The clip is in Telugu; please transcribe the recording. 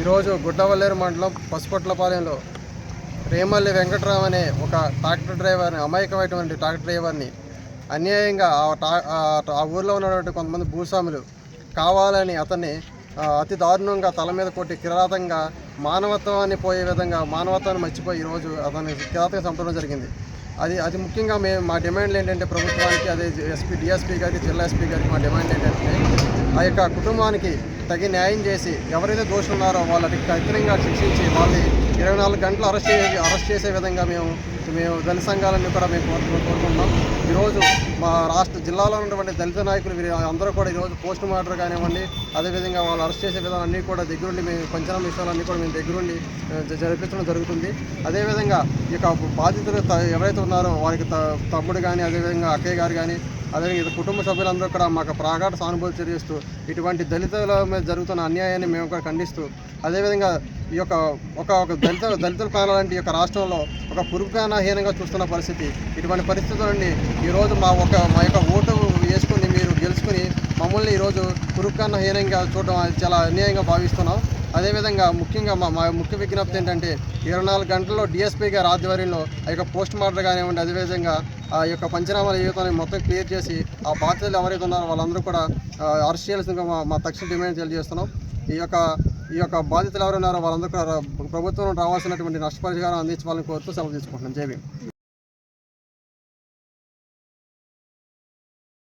ఈరోజు గుడ్లవల్లేరు మండలం పసుపట్లపాలెంలో రేమల్లి వెంకట్రామ్ అనే ఒక ట్రాక్టర్ డ్రైవర్ని అమాయకమైనటువంటి ట్రాక్టర్ డ్రైవర్ని అన్యాయంగా ఆ ఆ- ఊర్లో ఉన్నటువంటి కొంతమంది భూస్వాములు కావాలని అతన్ని అతి దారుణంగా తల మీద కొట్టి కిరాతంగా మానవత్వాన్ని పోయే విధంగా మానవత్వాన్ని మర్చిపోయి ఈరోజు అతన్ని కిరాతంగా చంపడం జరిగింది. అది అది ముఖ్యంగా మేము మా డిమాండ్లు ఏంటంటే ప్రభుత్వానికి అదే ఎస్పీ డిఎస్పీ గారికి జిల్లా ఎస్పీ గారికి మా డిమాండ్ ఏంటంటే ఆ యొక్క కుటుంబానికి తగిన న్యాయం చేసి ఎవరైతే దోషున్నారో వాళ్ళకి కఠినంగా శిక్షించి వాళ్ళని ఇరవై నాలుగు గంటలు అరెస్ట్ చేసి అరెస్ట్ చేసే విధంగా మేము మేము దళిత సంఘాలన్నీ కూడా మేము కోరుకుంటున్నాం. ఈరోజు మా రాష్ట్ర జిల్లాలో ఉన్నటువంటి దళిత నాయకులు వీరు అందరూ కూడా ఈరోజు పోస్ట్ మార్టర్ కానివ్వండి అదేవిధంగా వాళ్ళు అరెస్ట్ చేసే విధానం అన్నీ కూడా దగ్గరుండి మేము పంచనామా విషయాలన్నీ కూడా మేము దగ్గరుండి జ- జరిపించడం జరుగుతుంది. అదేవిధంగా ఈ బాధితులు ఎవరైతే ఉన్నారో వారికి త- తమ్ముడు కానీ అదేవిధంగా అక్కయ్య గారు కానీ అదే ఇది కుటుంబ సభ్యులందరూ కూడా మాకు ప్రాగాఢ సానుభూతి చర్యస్తూ ఇటువంటి దళితుల మీద జరుగుతున్న అన్యాయాన్ని మేము కూడా ఖండిస్తూ అదేవిధంగా ఈ యొక్క ఒక ఒక దళిత దళితుల కానాలంటే ఈ యొక్క రాష్ట్రంలో ఒక పురుగుగానహీనంగా చూస్తున్న పరిస్థితి. ఇటువంటి పరిస్థితులని ఈరోజు మా ఒక మా యొక్క ఓటు వేసుకుని మీరు గెలుచుకుని మమ్మల్ని ఈరోజు పురుగుగానహీనంగా చూడడం చాలా అన్యాయంగా భావిస్తున్నాం. అదేవిధంగా ముఖ్యంగా మా మా ముఖ్య విజ్ఞప్తి ఏంటంటే ఇరవై నాలుగు గంటల్లో డిఎస్పీ గారి ఆధ్వర్యంలో ఆ యొక్క పోస్ట్ మార్టర్ కానివ్వండి అదేవిధంగా ఆ యొక్క పంచనామాల జీవితాన్ని మొత్తం క్లియర్ చేసి ఆ బాధ్యతలు ఎవరైతే ఉన్నారో వాళ్ళందరూ కూడా అరెస్ట్ చేయాల్సిందిగా మా మా తక్షణ డిమాండ్ తెలియజేస్తున్నాం. ఈ యొక్క ఈ యొక్క బాధితులు ఎవరున్నారో వాళ్ళందరూ కూడా ప్రభుత్వం రావాల్సినటువంటి నష్టపరిహారం అందించాలని కోరుతూ సెలవు తీసుకుంటున్నాం. జేబీ